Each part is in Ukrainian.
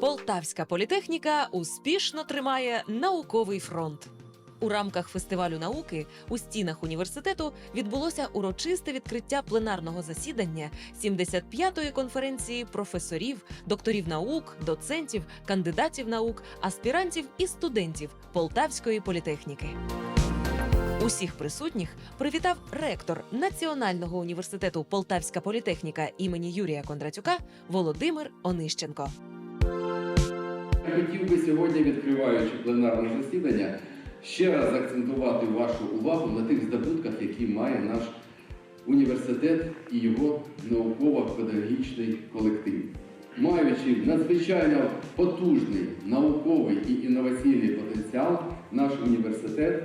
Полтавська політехніка успішно тримає науковий фронт. У рамках фестивалю науки у стінах університету відбулося урочисте відкриття пленарного засідання 75-ї конференції професорів, докторів наук, доцентів, кандидатів наук, аспірантів і студентів Полтавської політехніки. Усіх присутніх привітав ректор Національного університету Полтавська політехніка імені Юрія Кондратюка Володимир Онищенко. Хотів би сьогодні, відкриваючи пленарне засідання, ще раз акцентувати вашу увагу на тих здобутках, які має наш університет і його науково-педагогічний колектив. Маючи надзвичайно потужний науковий і інноваційний потенціал, наш університет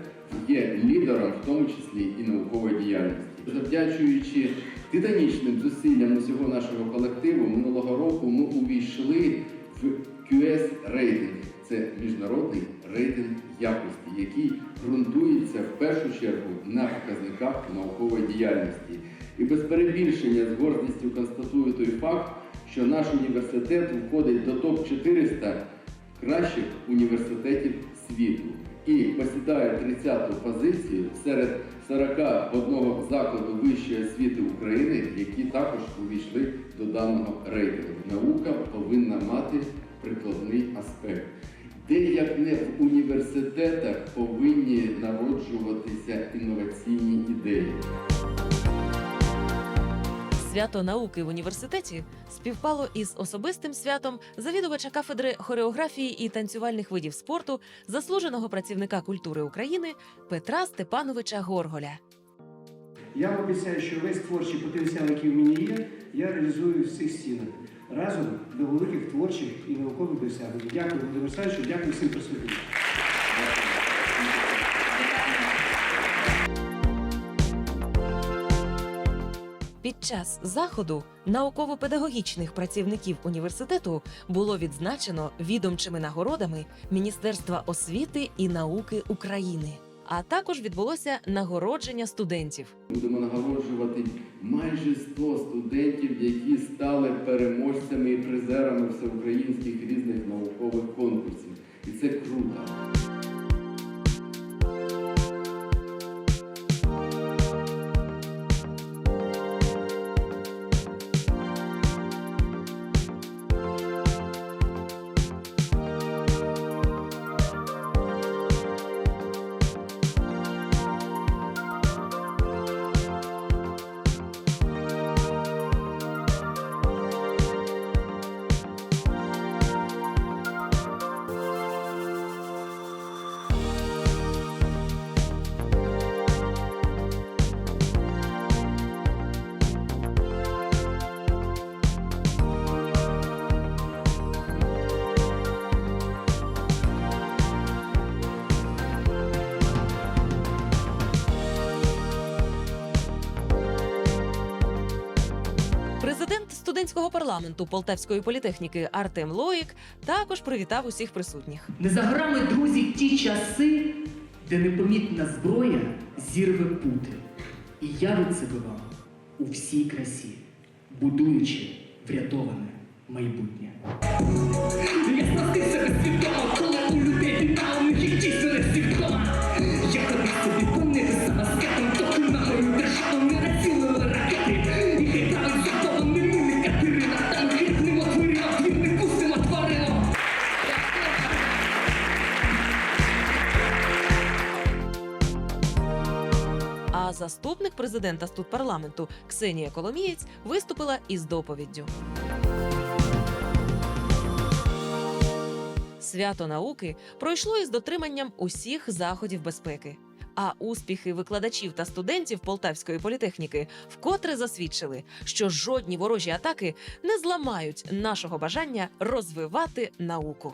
є лідером, в тому числі і наукової діяльності. Завдячуючи титанічним зусиллям усього нашого колективу, минулого року ми увійшли в QS рейтинг. Це міжнародний рейтинг якості, який ґрунтується в першу чергу на показниках наукової діяльності. І без перебільшення з гордістю констатую той факт, що наш університет входить до топ-400 кращих університетів світу і посідає 30-ту позицію серед 41 закладу вищої освіти України, які також увійшли до даного рейтингу. Наука повинна мати аспект. Де як не в університетах повинні народжуватися інноваційні ідеї. Свято науки в університеті співпало із особистим святом завідувача кафедри хореографії і танцювальних видів спорту, заслуженого працівника культури України Петра Степановича Горголя. Я обіцяю, що весь творчий потенціал, який в мені є, я реалізую в цих стінах разом до великих творчих і наукових досягнень. Дякую, Володимир Олександровичу, дякую всім присутнім. Під час заходу науково-педагогічних працівників університету було відзначено відомчими нагородами Міністерства освіти і науки України. А також відбулося нагородження студентів. Будемо нагороджувати майже 100 студентів, які стали переможцями і призерами всеукраїнських різних наукових конкурсів. І це круто. Студентського парламенту Полтавської політехніки Артем Лоїк також привітав усіх присутніх. Не за горами, друзі, ті часи, де непомітна зброя зірве пути і явить себе вам у всій красі, будуючи врятоване майбутнє. Я коли у людей А заступник президента студпарламенту Ксенія Коломієць виступила із доповіддю. Свято науки пройшло із дотриманням усіх заходів безпеки. А успіхи викладачів та студентів Полтавської політехніки вкотре засвідчили, що жодні ворожі атаки не зламають нашого бажання розвивати науку.